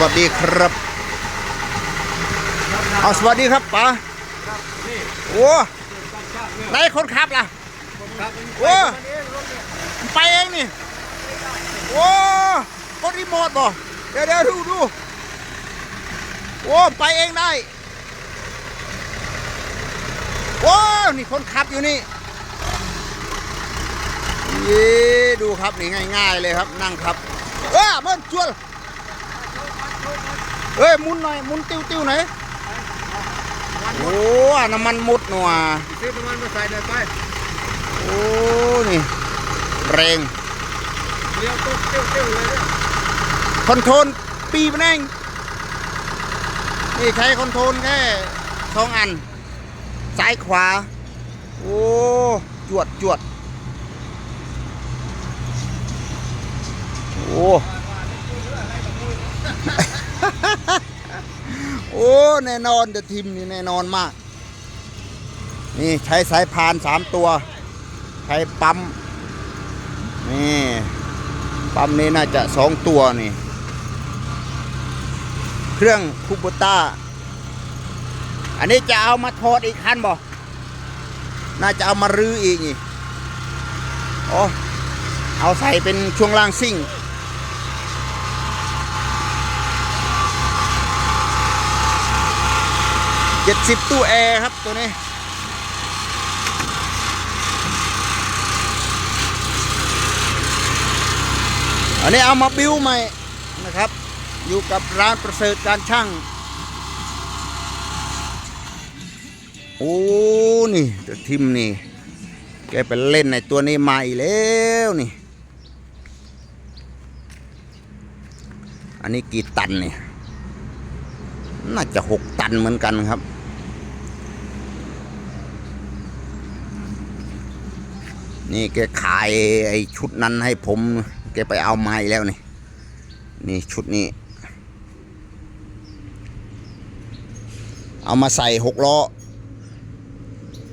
วัสดีครับเอาสวัสดีครับป๋าโอ้ไหนคนขับล่ะโอ้ไปเองนี่โอ้กดรีโมทบ่เดี๋ยวเดี๋ยวดูดูโอ้ไปเองได้โอ้นี่คนขับอยู่นี่เย้ดูครับนี่ง่าย ๆเลยครับนั่งครับเออมันชวน เอ้ยมุนหน่อยมุนติ้วติ้วหน่อยโอ้น้ำมันหมดหนัวซื้อน้ำมันมาใส่หน่อยไปโอ้นี่แรงเลี้ยวตุ๊บเตี้ยวเตี้ยวเลยเนี่ยคอนโทรลปีมันเองนี่ใช้คอนโทรลแค่สองอัน ซ้ายขวา โอ้ จวดจวดโอ้ โอ้ แน่นอนแต่ทีมนี่แน่นอนมาก นี่ใช้สายพานสามตัว ใช้ปั๊ม นี่ ปั๊มนี้น่าจะสองตัวนี่ เครื่องคูโบต้า อันนี้จะเอามาถอดอีกคันบ่ น่าจะเอามารื้ออีกนี่ อ๋อ เอาใส่เป็นช่วงล่างซิ่ง เจ็ดสิบตู้แอร์ครับตัวนี้อันนี้เอามาบิ้วใหม่นะครับ อยู่กับร้านประเสริฐการช่าง โอ้นี่เดี๋ยวทิมนี่ แกไปเล่นในตัวนี้มาอีกแล้วนี่ อันนี้กี่ตันเนี่ย น่าจะหกตันเหมือนกันครับ นี่แกขายไอ้ชุดนั้นให้ผม แกไปเอามาอีกแล้วนี่ นี่ชุดนี้ เอามาใส่หกล้อ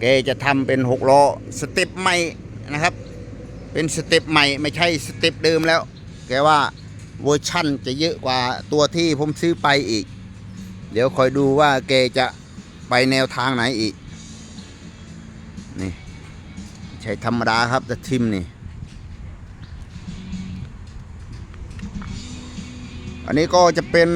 แกจะทำเป็นหกล้อสเต็ปใหม่นะครับ เป็นสเต็ปใหม่ไม่ใช่สเต็ปเดิมแล้ว แกว่าเวอร์ชั่นจะเยอะกว่าตัวที่ผมซื้อไปอีก เดี๋ยวคอยดูว่าแกจะไปแนวทางไหนอีก ใช่ธรรมดาครับแต่ทิมนี่ อันนี้ก็จะเป็น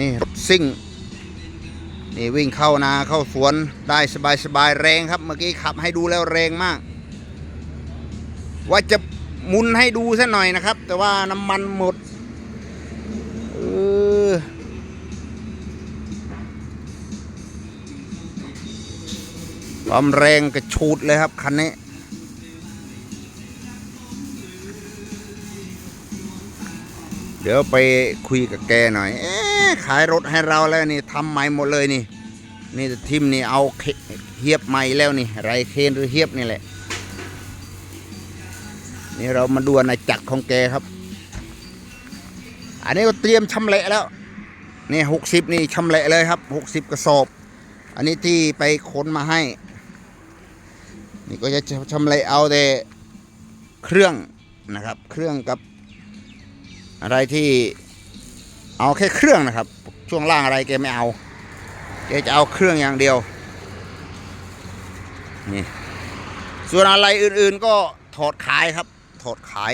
นี่รถซิ่ง นี่วิ่งเข้านาเข้าสวนได้สบายสบายแรงครับ เมื่อกี้ขับให้ดูแล้วแรงมาก ว่าจะมุนให้ดูซะหน่อยนะครับ แต่ว่าน้ำมันหมดเออ ความแรงกระชูดเลยครับคันนี้ เดี๋ยวไปคุยกับแกหน่อย เอ๊ขายรถให้เราแล้วนี่ทำใหม่หมดเลยนี่ นี่ทิมนี่เอาเฮียบใหม่แล้วนี่ ไรเคนหรือเฮียบนี่แหละ นี่เรามาดูอาจักรของแกครับ อันนี้ก็เตรียมชำแหละแล้ว นี่หกสิบนี่ชำแหละเลยครับหกสิบกระสอบอันนี้ที่ไปขนมาให้ นี่ก็จะชำอะไรเอาแต่เครื่องนะครับ เครื่องกับอะไรที่เอาแค่เครื่องนะครับ ช่วงล่างอะไรแกไม่เอาแกจะเอาเครื่องอย่างเดียวนี่ส่วนอะไรอื่นๆก็ถอดขายครับ ถอดขาย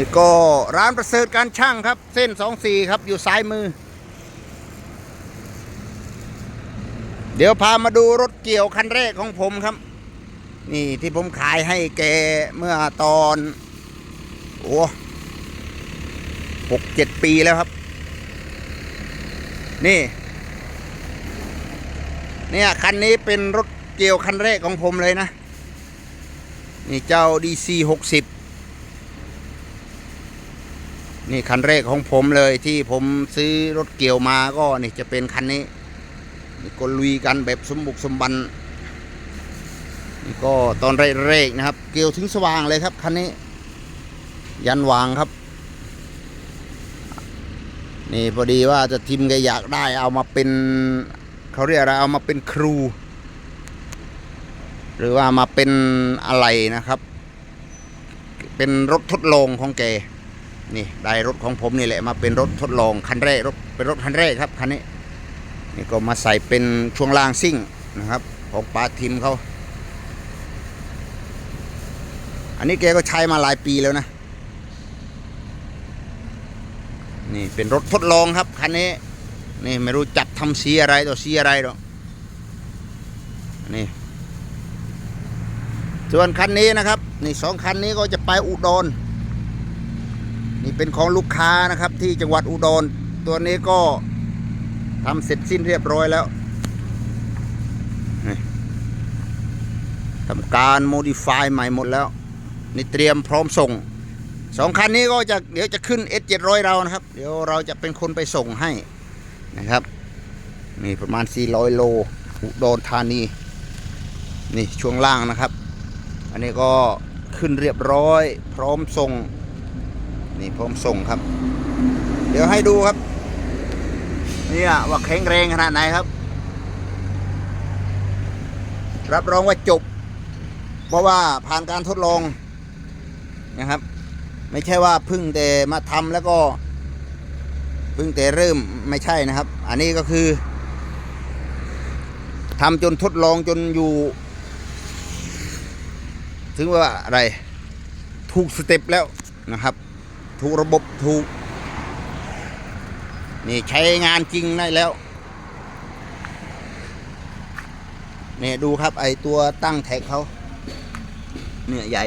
นี่ก็ร้านประเสริฐการช่างครับ เส้นสองสี่ครับอยู่ซ้ายมือ เดี๋ยวพามาดูรถเกี่ยวคันแรกของผมครับ นี่ที่ผมขายให้แกเมื่อตอน โอ้หกเจ็ดปีแล้วครับ นี่ เนี่ยคันนี้เป็นรถเกี่ยวคันแรกของผมเลยนะ นี่เจ้า DC 60 นี่คันแรกของผมเลยที่ผมซื้อรถเกี่ยวมาก็นี่จะเป็นคันนี้นี่ก็ลุยกันแบบสมบุกสมบันนี่ก็ตอนแรกๆนะครับ เกี่ยวถึงสว่างเลยครับคันนี้ ยันวางครับ นี่พอดีว่าจะทิมแกอยากได้เอามาเป็นเขาเรียกอะไรเอามาเป็นครู หรือว่ามาเป็นอะไรนะครับ เป็นรถทดลองของแก นี่ได้รถของผมนี่แหละมาเป็นรถทดลองคันแรกรถเป็นรถคันแรกครับคันนี้นี่ก็มาใส่เป็นช่วงล่างซิ่งนะครับ ของปาทิมเขาอันนี้แกก็ใช้มาหลายปีแล้วนะ นี่เป็นรถทดลองครับคันนี้นี่ไม่รู้จับทำสีอะไรต่อสีอะไรหรอกนี่ส่วนคันนี้นะครับ นี่สองคันนี้ก็จะไปอุดร นี่เป็นของลูกค้านะครับที่จังหวัดอุดร ตัวนี้ก็ทำเสร็จสิ้นเรียบร้อยแล้วทำการโมดิฟายใหม่หมดแล้ว นี่เตรียมพร้อมส่งสองคันนี้ก็จะเดี๋ยวจะขึ้น S 700 เรานะครับ เดี๋ยวเราจะเป็นคนไปส่งให้นะครับนี่ประมาณ 400 โลอุดรธานี นี่ช่วงล่างนะครับ อันนี้ก็ขึ้นเรียบร้อย พร้อมส่ง นี่พร้อมส่งครับ เดี๋ยวให้ดูครับ เนี่ยว่าแข็งแรงขนาดไหนครับ รับรองว่าจบ เพราะว่าผ่านการทดลองนะครับ ไม่ใช่ว่าพึ่งแต่มาทำแล้วก็พึ่งแต่เริ่มไม่ใช่นะครับ อันนี้ก็คือทำจนทดลองจนอยู่ ถึงว่าอะไรถูกสเต็ปแล้วนะครับ ถูกระบบถูก นี่ใช้งานจริงได้แล้วนี่ดูครับไอตัวตั้งแท็กเขาเนี่ยใหญ่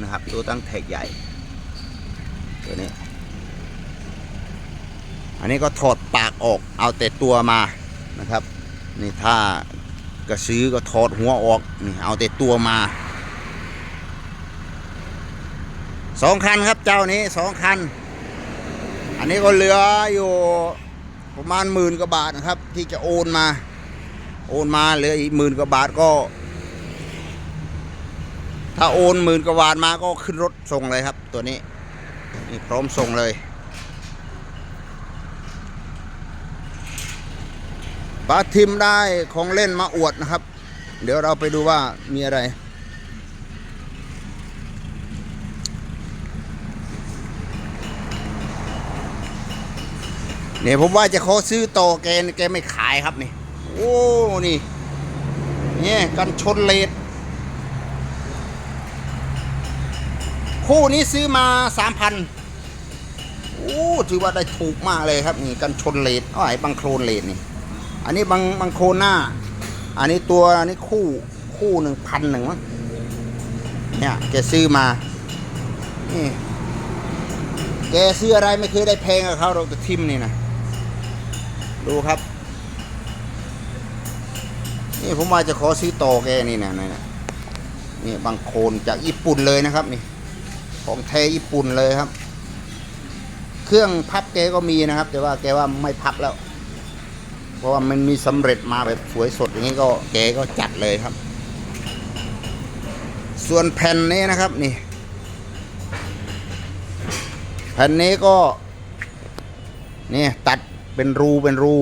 นะครับ ตัวตั้งแท็กใหญ่ตัวนี้ อันนี้ก็ถอดปากออกเอาแต่ตัวมานะครับ นี่ถ้ากระซื้อก็ถอดหัวออกนี่เอาแต่ตัวมา สองคันครับเจ้านี้สองคัน อันนี้ก็เหลืออยู่ประมาณหมื่นกว่าบาทนะครับ ที่จะโอนมา โอนมาเหลืออีกหมื่นกว่าบาทก็ ถ้าโอนหมื่นกว่าบาทมาก็ขึ้นรถส่งเลยครับ ตัวนี้นี่พร้อมส่งเลยปาทิมได้ของเล่นมาอวดนะครับ เดี๋ยวเราไปดูว่ามีอะไร เนี่ยผมว่าจะขอซื้อต่อแกแกไม่ขายครับนี่ โอ้นี่เนี่ยกันชนเลดคู่นี้ซื้อมาสามพันโอ้ถือว่าได้ถูกมากเลยครับนี่กันชนเลดอ้อยบางโครนเลดนี่ อันนี้บางบางโครนหน้า อันนี้ตัวอันนี้คู่คู่หนึ่งพันหนึ่งมั้งเนี่ยแกซื้อมา นี่ แกซื้ออะไรไม่เคยได้แพงกับเขาเราแต่ทิมนี่นะ ดูครับ นี่ผมว่าจะขอซื้อต่อแกนี่นะนี่นะนี่บางโคนจากญี่ปุ่นเลยนะครับนี่ ของแท้ญี่ปุ่นเลยครับ เครื่องพับแกก็มีนะครับ แต่ว่าแกว่าไม่พับแล้ว เพราะว่ามันมีสำเร็จมาแบบสวยสดอย่างนี้ก็แกก็จัดเลยครับ ส่วนแผ่นนี้นะครับนี่ แผ่นนี้ก็นี่ตัด เป็นรูเป็นรู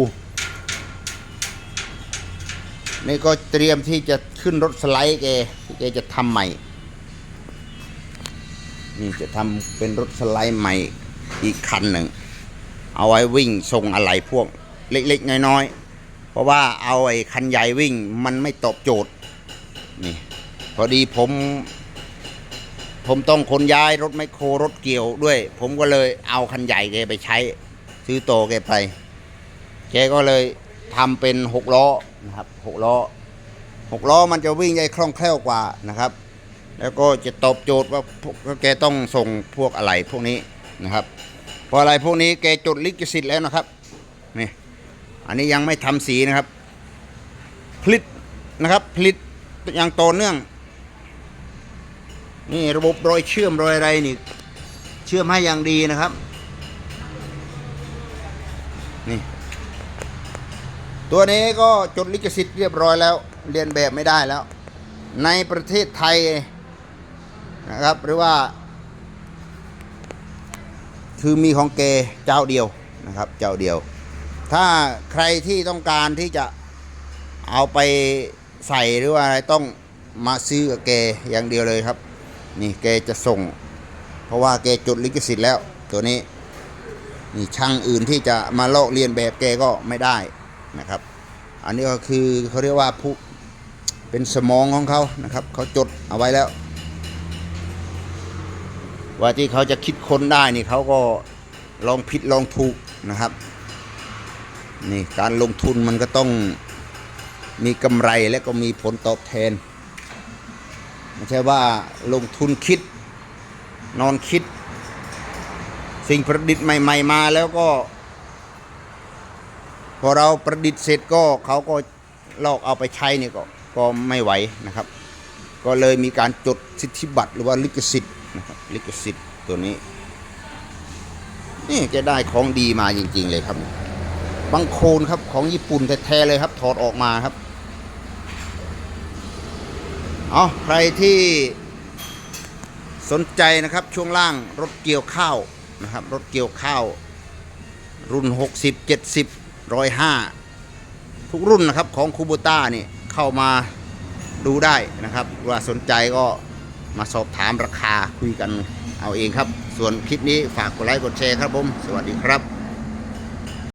นี่ก็เตรียมที่จะขึ้นรถสไลด์แกที่แกจะทำใหม่ นี่จะทำเป็นรถสไลด์ใหม่อีกคันหนึ่ง เอาไว้วิ่งส่งอะไรพวกเล็กๆ น้อยๆ เพราะว่าเอาไอ้คันใหญ่วิ่งมันไม่ตอบโจทย์ นี่พอดีผม ผมต้องขนย้ายรถไมโครรถเกี่ยวด้วย ผมก็เลยเอาคันใหญ่แกไปใช้ซื้อโตแกไป แกก็เลยทำเป็นหกล้อนะครับหกล้อหกล้อมันจะวิ่งได้คล่องแคล่วกว่านะครับ แล้วก็จะตอบโจทย์ว่าพวกแกต้องส่งพวกอะไรพวกนี้นะครับเพราะอะไรพวกนี้แกจดลิขสิทธิ์แล้วนะครับนี่อันนี้ยังไม่ทำสีนะครับผลิตนะครับผลิตอย่างต่อเนื่องนี่ระบบรอยเชื่อมรอยอะไรนี่เชื่อมให้อย่างดีนะครับนี่ ตัวนี้ก็จดลิขสิทธิ์เรียบร้อยแล้ว เรียนแบบไม่ได้แล้ว ในประเทศไทยนะครับหรือว่า คือมีของเกเจ้าเดียวนะครับ เจ้าเดียว ถ้าใครที่ต้องการที่จะเอาไปใส่หรือว่าอะไรต้องมาซื้อกับแกอย่างเดียวเลยครับ นี่แกจะส่ง เพราะว่าแกจดลิขสิทธิ์แล้ว ตัวนี้นี่ช่างอื่นที่จะมาลอกเลียนแบบแกก็ไม่ได้ นะครับ อันนี้ก็คือเขาเรียกว่าผู้เป็นสมองของเขานะครับเขาจดเอาไว้แล้ว ว่าที่เขาจะคิดค้นได้นี่เขาก็ลองผิดลองถูกนะครับนี่การลงทุนมันก็ต้องมีกำไรและก็มีผลตอบแทนไม่ใช่ว่าลงทุนคิดนอนคิด สิ่งประดิษฐ์ใหม่ ๆ มาแล้วก็ พอเราประดิษฐ์เสร็จก็เขาก็ลอกเอาไปใช้เนี่ยก็ก็ไม่ไหวนะครับ ก็เลยมีการจดสิทธิบัตรหรือว่าลิขสิทธิ์นะครับลิขสิทธิ์ตัวนี้ นี่จะได้ของดีมาจริง ๆ เลยครับบางโคนครับของญี่ปุ่นแท้ๆเลยครับ ถอดออกมาครับเอาใครที่สนใจนะครับช่วงล่างรถเกี่ยวข้าวนะครับ รถเกี่ยวข้าว รุ่น 60 70 105ทุกรุ่นนะครับของคูบูต้านี่เข้ามาดูได้นะครับว่าสนใจก็มาสอบถามราคาคุยกันเอาเองครับ ส่วนคลิปนี้ฝากกดไลค์กดแชร์ครับผม สวัสดีครับ